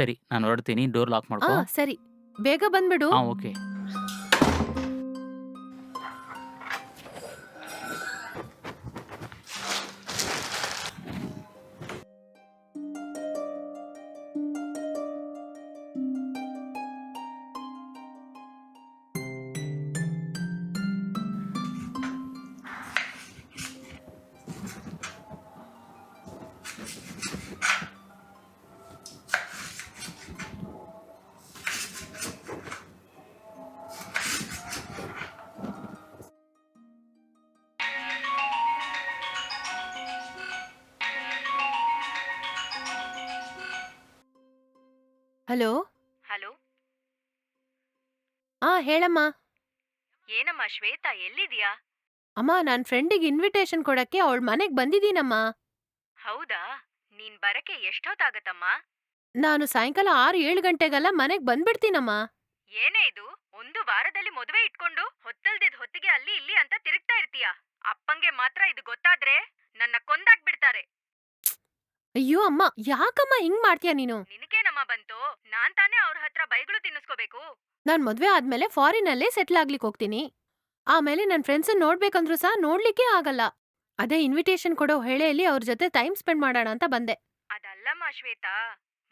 ಸರಿ ನಾನು ಹೊರಡ್ತೀನಿ ಡೋರ್ ಲಾಕ್ ಆ ಸರಿ. ಬೇಗ ಬಂದ್ಬಿಡು. ಹಾ ಓಕೆ. ಹಲೋ? ಹಲೋ? ಆ ಹೇಳಮ್ಮ. ಏನಮ್ಮ ಶ್ವೇತಾ ಎಲ್ಲಿದ್ಯಾ? ಅಮ್ಮ ನನ್ ಫ್ರೆಂಡಿಗೆ ಇನ್ವಿಟೇಷನ್ ಕೊಡಕ್ಕೆ ಅವಳ ಮನೆಗ್ ಬಂದಿದ್ದೀನಮ್ಮ. ಹೌದಾ? ನೀನ್ ಬರಕ್ಕೆ ಎಷ್ಟೊತ್ತಾಗತ್ತಮ್ಮ? ನಾನು ಸಾಯಂಕಾಲ ಆರು ಏಳು ಗಂಟೆಗೆಲ್ಲ ಮನೆಗ್ ಬಂದ್ಬಿಡ್ತೀನಮ್ಮ. ಏನೇ ಇದು? ಒಂದು ವಾರದಲ್ಲಿ ಮದುವೆ ಇಟ್ಕೊಂಡು ಹೊತ್ತಲ್ದಿದ್ ಹೊತ್ತಿಗೆ ಅಲ್ಲಿ ಇಲ್ಲಿ ಅಂತ ತಿರುಗ್ತಾ ಇರ್ತೀಯ? ಅಪ್ಪಂಗೆ ಮಾತ್ರ ಇದು ಗೊತ್ತಾದ್ರೆ ನನ್ನ ಕೊಂದಾಕ್ಬಿಡ್ತಾರೆ ಅಯ್ಯೋ ಅಮ್ಮ ಯಾಕಮ್ಮ ಹಿಂಗ್ ಮಾಡ್ತೀಯ ನೀನು? ನಿನಗೇನಮ್ಮ ಬಂತು? ನಾನ್ ತಾನೇ ಅವ್ರ ಹತ್ರ ಬೈಗಳು ತಿನ್ನಿಸ್ಕೋಬೇಕು. ನಾನ್ ಮದ್ವೆ ಆದ್ಮೇಲೆ ಫಾರಿನಲ್ಲೇ ಸೆಟ್ಲ್ ಆಗ್ಲಿಕ್ ಹೋಗ್ತೀನಿ. ಆಮೇಲೆ ನನ್ ಫ್ರೆಂಡ್ಸ್ ನೋಡ್ಬೇಕಂದ್ರು ಸಹ ನೋಡ್ಲಿಕ್ಕೆ ಆಗಲ್ಲ. ಅದೇ ಇನ್ವಿಟೇಷನ್ ಕೊಡೋ ಹೇಳೆಯಲ್ಲಿ ಅವ್ರ ಜೊತೆ ಟೈಮ್ ಸ್ಪೆಂಡ್ ಮಾಡೋಣ ಅಂತ ಬಂದೆ. ಅದಲ್ಲಮ್ಮ ಶ್ವೇತಾ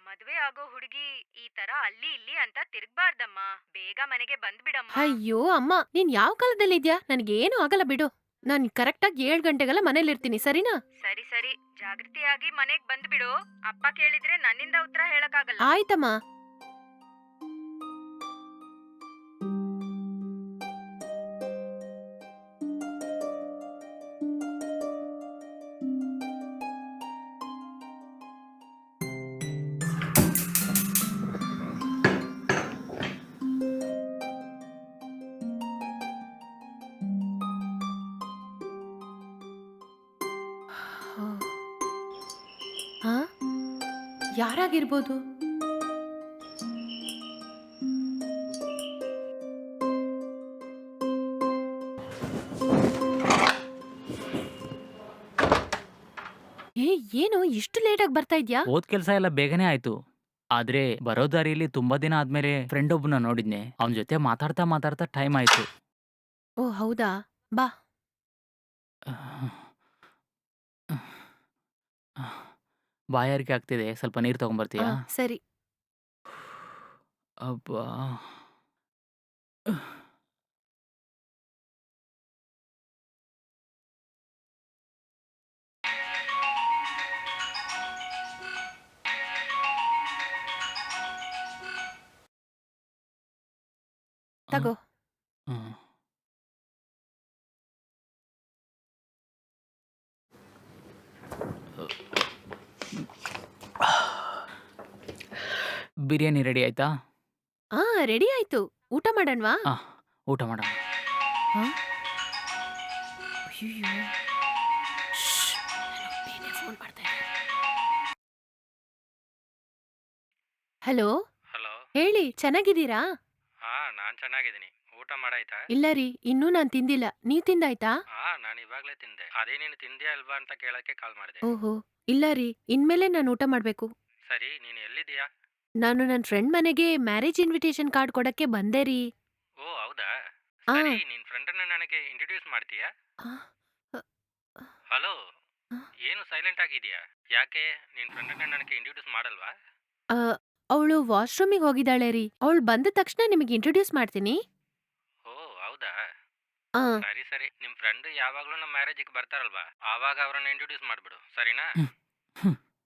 ಮದ್ವೆ ಆಗೋ ಹುಡುಗಿ ಈ ತರ ಅಲ್ಲಿ ಇಲ್ಲಿ ಅಂತ ತಿರ್ಗ್ಬಾರ್ದಮ್ಮ. ಬೇಗ ಮನೆಗೆ ಬಂದ್ಬಿಡಮ್ಮ. ಅಯ್ಯೋ ಅಮ್ಮ ನೀನ್ ಯಾವ ಕಾಲದಲ್ಲಿದ್ಯಾ? ನನ್ಗೇನು ಆಗಲ್ಲ ಬಿಡು. ನಾನ್ ಕರೆಕ್ಟಾಗಿ ಏಳು ಗಂಟೆಗೆಲ್ಲ ಮನೇಲಿರ್ತೀನಿ ಸರಿನಾ? ಸರಿ ಸರಿ. ಜಾಗೃತಿಯಾಗಿ ಮನೆಗ್ ಬಂದ್ಬಿಡು. ಅಪ್ಪ ಕೇಳಿದ್ರೆ ನನ್ನಿಂದ ಉತ್ತರ ಹೇಳಕ್ಕಾಗಲ್ಲ. ಆಯ್ತಮ್ಮ. ಯಾರಾಗಿರ್ಬೋದು? ಏ ಏನು ಇಷ್ಟು ಲೇಟಾಗಿ ಬರ್ತಾ ಇದ್ಯಾ? ಓದ್ ಕೆಲಸ ಎಲ್ಲ ಬೇಗನೆ ಆಯ್ತು. ಆದ್ರೆ ಬರೋ ದಾರಿಯಲ್ಲಿ ತುಂಬಾ ದಿನ ಆದ್ಮೇಲೆ ಫ್ರೆಂಡ್ ಒಬ್ಬನ ನೋಡಿದ್ನೆ. ಅವನ ಜೊತೆ ಮಾತಾಡ್ತಾ ಮಾತಾಡ್ತಾ ಟೈಮ್ ಆಯ್ತು. ಓ ಹೌದಾ? ಬಾ. ಬಾಯಾರಿಕೆ ಆಗ್ತಿದೆ ಸ್ವಲ್ಪ ನೀರು ಆ, ತಗೊಂಬರ್ತೀಯಾ ಸರಿ. ಅಬ್ಬಾ. ತಗೋ. ಹ್ಮ್. ಬಿರಿಯಾನಿ ರೆಡಿ ಆಯ್ತಾ? ಆ ರೆಡಿ ಆಯ್ತು. ಊಟ ಮಾಡಣ್ವಾ? ಆ, ಊಟ ಮಾಡೋಣ. ಹಲೋ? ಹಲೋ? ಹೇಳಿ ಚೆನ್ನಾಗಿದ್ದೀರಾ? ಹಾ ನಾನ್ ಚೆನ್ನಾಗಿದ್ದೀನಿ. ಊಟ ಮಾಡಾಯ್ತಾ? ಇಲ್ಲ ರೀ ಇನ್ನೂ ನಾನ್ ತಿಂದಿಲ್ಲ. ನೀವ್ ತಿಂದಾಯ್ತಾ? ಹಾ ನಾನು ಇವಾಗ್ಲೇ ತಿಂದೆ. ಅದೇ ನೀನು ತಿಂದ್ಯಾ ಅಲ್ವಾ ಅಂತ ಕೇಳಕ್ಕೆ ಕಾಲ್ ಮಾಡಿದೆ. ಓಹೋ. ಇಲ್ಲ ರೀ ಇನ್ಮೇಲೆ ನಾನು ಊಟ ಮಾಡ್ಬೇಕು. ಸರಿ ನೀನು ನಾನು ನನ್ನ ಫ್ರೆಂಡ್ ಮನೆಗೆ ಮ್ಯಾರೇಜ್ ಇನ್ವಿಟೇಷನ್ ಕಾರ್ಡ್ ಕೊಡಕ್ಕೆ ಬಂದೆ ರೀ. ಓ ಹೌದಾ? ಆ. ಸರಿ ನಿನ್ ಫ್ರೆಂಡನ್ನ ನನಗೆ ಇಂಟ್ರೊಡ್ಯೂಸ್ ಮಾಡ್ತೀಯಾ? ಆ, ಹಲೋ ಆ. ಏನು ಸೈಲೆಂಟ್ ಆಗಿದೆಯಾ? ಯಾಕೆ? ನಿನ್ ಫ್ರೆಂಡನ್ನ ನನಗೆ ಇಂಟ್ರೊಡ್ಯೂಸ್ ಮಾಡಲ್ವಾ? ಅವಳು ವಾಶ್ರೂಮಿಗೆ ಹೋಗಿದ್ದಾಳೆ ರೀ. ಅವಳು ಬಂದ ತಕ್ಷಣ ನಿಮಗೆ ಇಂಟ್ರೊಡ್ಯೂಸ್ ಮಾಡ್ತೀನಿ. ಓ ಹೌದಾ? ಆ. ಸರಿ ಸರಿ. ನಿಮ್ಮ ಫ್ರೆಂಡ್ ಯಾವಾಗಲೂ ನಮ್ಮ ಮ್ಯಾರೇಜಿಗೆ ಬರ್ತಾರಲ್ವಾ? ಆವಾಗ ಅವರನ್ನು ಇಂಟ್ರೊಡ್ಯೂಸ್ ಮಾಡ್ಬಿಡು. ಸರಿನಾ?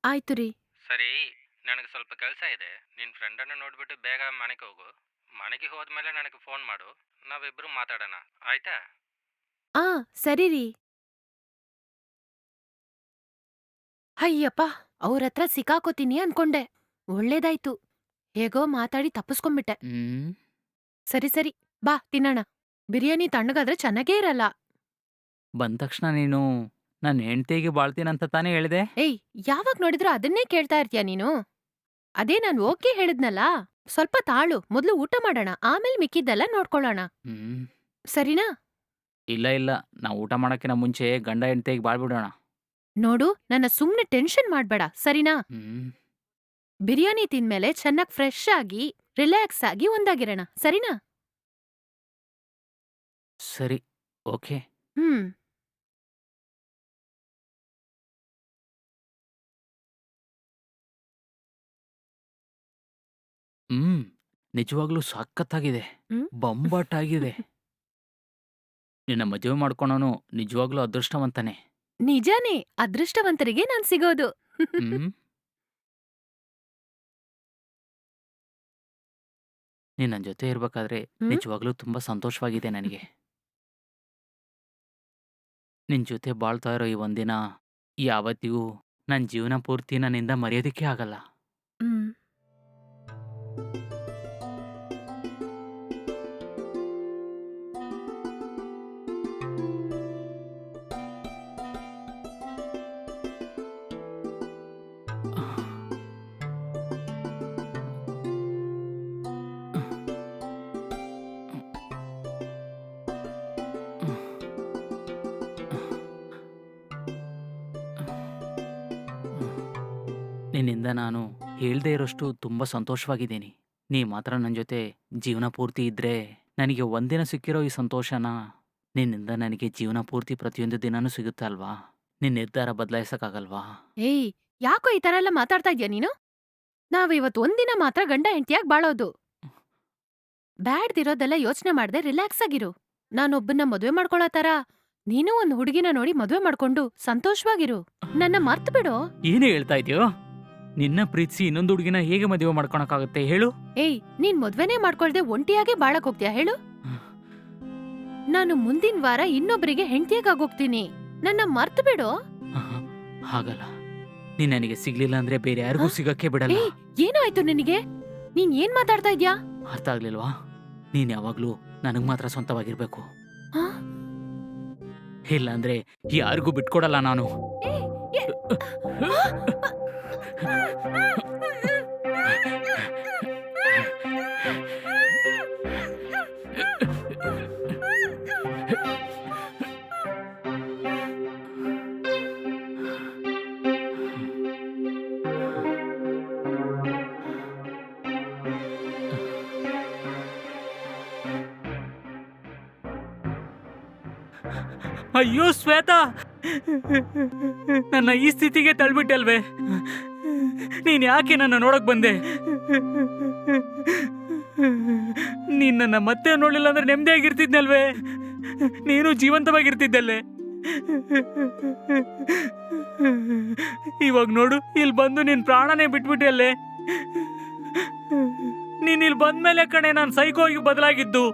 ಆಯ್ತು ರೀ. ಸರಿ. ನನಗೆ ಸ್ವಲ್ಪ ಕೆಲಸ ಇದೆ. ನಿನ್ ಫ್ರೆಂಡನ್ನ ನೋಡ್ಬಿಟ್ಟು ಬೇಗ ಮನೆಗೆ ಹೋಗು. ಮನೆಗೆ ಹೋದ್ಮೇಲೆ ನನಗೆ ಫೋನ್ ಮಾಡು. ನಾವಿಬ್ರು ಮಾತಾಡೋಣ. ಆಯ್ತಾ? ಆ ಸರಿ ರೀ. ಅಯ್ಯಪ್ಪ ಅವ್ರ ಹತ್ರ ಸಿಕ್ಕಾಕೋತೀನಿ ಅನ್ಕೊಂಡೆ. ಒಳ್ಳೇದಾಯ್ತು. ಹೇಗೋ ಮಾತಾಡಿ ತಪ್ಪಿಸ್ಕೊಂಬಿಟ್ಟೆ ಹ್ಮ್? ಸರಿ ಸರಿ. ಬಾ ತಿನ್ನೋಣ. ಬಿರಿಯಾನಿ ತಣ್ಣಗಾದ್ರೆ ಚೆನ್ನಾಗೇ ಇರಲ್ಲ. ಬಂದ ತಕ್ಷಣ ನೀನು ನನ್ನ ಹೆಂಡತಿಗೆ ಬಾಳ್ತೀನಂತ ತಾನೇ ಹೇಳಿದೆ? ಏಯ್ ಯಾವಾಗ ನೋಡಿದ್ರು ಅದನ್ನೇ ಕೇಳ್ತಾ ಇರ್ತೀಯ ನೀನು? ಅದೇ ನಾನ್ ಓಕೆ ಹೇಳಿದ್ನಲ್ಲ ಸ್ವಲ್ಪ ತಾಳು ಮೊದ್ಲು ಊಟ ಮಾಡೋಣ ಆಮೇಲೆ ಮಿಕ್ಕಿದ್ದೆಲ್ಲ ನೋಡ್ಕೊಳ್ಳೋಣ. ಹ್ಮ್. ಸರಿನಾ? ಇಲ್ಲ ಇಲ್ಲ ನಾವು ಊಟ ಮಾಡೋಕ್ಕಿಂತ ಮುಂಚೆ ಗಂಡ ಹೆಂಡತಿಗೆ ಬಾಳ್ಬಿಡೋಣ. ನೋಡು ನನ್ನ ಸುಮ್ನೆ ಟೆನ್ಷನ್ ಮಾಡ್ಬೇಡ ಸರಿನಾ? ಹ್ಮ್. ಬಿರಿಯಾನಿ ತಿಂದ್ಮೇಲೆ ಚೆನ್ನಾಗ್ ಫ್ರೆಶ್ ಆಗಿ ರಿಲ್ಯಾಕ್ಸ್ ಆಗಿ ಒಂದಾಗಿರೋಣ ಸರಿನಾ? ಸರಿ ಓಕೆ. ಹ್ಮ್. ಹ್ಮ್ ನಿಜವಾಗ್ಲೂ ಸಖತ್ತಾಗಿದೆ. ಹ್ಮ್? ಬೊಂಬಾಟಾಗಿದೆ. ನಿನ್ನ ಮದುವೆ ಮಾಡ್ಕೊಳೋನು ನಿಜವಾಗ್ಲೂ ಅದೃಷ್ಟವಂತನೇ. ನಿಜಾನೇ ಅದೃಷ್ಟವಂತರಿಗೆ ನಾನ್ ಸಿಗೋದು. ಹ್ಮ್? ನೀನ್ ಜೊತೆ ಇರ್ಬೇಕಾದ್ರೆ ಹ್ಮ್? ನಿಜವಾಗ್ಲೂ ತುಂಬಾ ಸಂತೋಷವಾಗಿದೆ ನನಗೆ. ನಿನ್ ಜೊತೆ ಬಾಳ್ತಾ ಇರೋ ಈ ಒಂದಿನ ಯಾವತ್ತಿಗೂ ನನ್ ಜೀವನ ಪೂರ್ತಿ ನನ್ನಿಂದ ಮರೆಯೋದಕ್ಕೆ ಆಗಲ್ಲ. ನಿನ್ನಿಂದ ನಾನು ಹೇಳ್ದೇ ಇರೋಷ್ಟು ತುಂಬ ಸಂತೋಷವಾಗಿದ್ದೀನಿ. ನೀ ಮಾತ್ರ ನನ್ನ ಜೊತೆ ಜೀವನ ಪೂರ್ತಿ ಇದ್ರೆ ನನಗೆ ಒಂದಿನ ಸಿಕ್ಕಿರೋ ಈ ಸಂತೋಷನ ನಿನ್ನಿಂದ ನನಗೆ ಜೀವನ ಪೂರ್ತಿ ಪ್ರತಿಯೊಂದು ದಿನಾನು ಸಿಗುತ್ತೆ ಅಲ್ವಾ? ನಿನ್ನ ನಿರ್ಧಾರ ಬದಲಾಯಿಸಕ್ಕಾಗಲ್ವಾ? ಏಯ್ ಯಾಕೋ ಈ ತರ ಎಲ್ಲ ಮಾತಾಡ್ತಾ ಇದ್ಯಾ ನೀನು? ನಾವ್ ಇವತ್ ಒಂದಿನ ಮಾತ್ರ ಗಂಡ ಹೆಂಡತಿಯಾಗಿ ಬಾಳೋದು. ಬ್ಯಾಡ್ದಿರೋದೆಲ್ಲ ಯೋಚನೆ ಮಾಡದೆ ರಿಲ್ಯಾಕ್ಸ್ ಆಗಿರು. ನಾನೊಬ್ಬನ್ನ ಮದುವೆ ಮಾಡ್ಕೊಳ್ಳೋ ತರ ನೀನು ಒಂದು ಹುಡುಗಿನ ನೋಡಿ ಮದುವೆ ಮಾಡ್ಕೊಂಡು ಸಂತೋಷವಾಗಿರು. ನನ್ನ ಮರ್ತ್ ಬಿಡು ಏನು ಹೇಳ್ತಾ ಇದೆಯೋ? ನಿನ್ನ ಪ್ರೀತಿಸಿ ಇನ್ನೊಂದು ಹುಡುಗಿನ ಹೇಗೆ ಮದುವೆ ಮಾಡ್ಕೊಳಕ್ಕಾಗುತ್ತೆ ಹೇಳು? ಏಯ್ ನೀನ್ ಮದ್ವೆನೇ ಮಾಡ್ಕೊಳ್ದೆ ಒಂಟಿಯಾಗೆ ಬಾಳಕ್ ಹೋಗ್ತೀಯಾ ಹೇಳು? ನಾನು ಮುಂದಿನ ವಾರ ಇನ್ನೊಬ್ಬರಿಗೆ ಹೆಂಡತಿಯಾಗೋಗ್ತೀನಿ ನನ್ನ ಮರ್ತು ಬಿಡು. ಹಾಗಲ್ಲ. ನೀನ್ ನನಗೆ ಸಿಗ್ಲಿಲ್ಲ ಅಂದ್ರೆ ಬೇರೆ ಯಾರಿಗೂ? ಸಿಗಕ್ಕೆ ಬಿಡಲ್ಲ. ಏಯ್ ಏನಾಯ್ತು ನಿನಗೆ? ನೀನ್ ಏನ್ ಮಾತಾಡ್ತಾ ಇದ್ಯಾ? ಅರ್ಥ ಆಗ್ಲಿಲ್ವಾ? ನೀನ್ ಯಾವಾಗ್ಲೂ ನನಗ್ ಮಾತ್ರ ಸ್ವಂತವಾಗಿರ್ಬೇಕು. ಆ? ಇಲ್ಲ ಅಂದ್ರೆ ಯಾರಿಗೂ ಬಿಟ್ಕೊಡಲ್ಲ ನಾನು. ಏ- ಅಯ್ಯೋ ಶ್ವೇತಾ ನನ್ನ ಈ ಸ್ಥಿತಿಗೆ ತಳ್ಬಿಟ್ಟಲ್ವೇ ನೀನ್ ಯಾಕೆ ನನ್ನ ನೋಡಕ್ ಬಂದೆ? ನೀನ್ ನನ್ನ ಮತ್ತೆ ನೋಡ್ಲಿಲ್ಲ ಅಂದ್ರೆ ನೆಮ್ಮದಿಯಾಗಿರ್ತಿದ್ನಲ್ವೇ? ನೀನು ಜೀವಂತವಾಗಿರ್ತಿದ್ದಲ್ಲೇ? ಇವಾಗ ನೋಡು ಇಲ್ಲಿ ಬಂದು ನಿನ್ ಪ್ರಾಣನೇ ಬಿಟ್ಬಿಟ್ಟೆ ಅಲ್ಲೇ? ನೀನ್ ಇಲ್ಲಿ ಬಂದ್ಮೇಲೆ ಕಣೆ ನಾನು ಸೈಕೋಗಿ ಬದಲಾಗಿದ್ದು.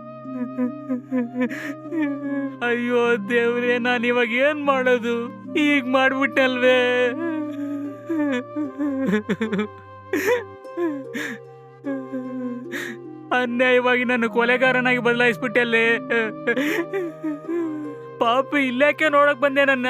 ಅಯ್ಯೋ ದೇವ್ರೆ, ನಾನು ಇವಾಗ ಏನ್ ಮಾಡೋದು? ಈಗ ಮಾಡ್ಬಿಟ್ಟಲ್ವೇ? ಅನ್ಯಾಯವಾಗಿ ನನ್ನ ಕೊಲೆಗಾರನಾಗಿ ಬದಲಾಯಿಸ್ಬಿಟ್ಟಲ್ಲೇ. ಪಾಪ ಇಲ್ಲಾಕೆ ನೋಡಕ್ ಬಂದೆ ನನ್ನ.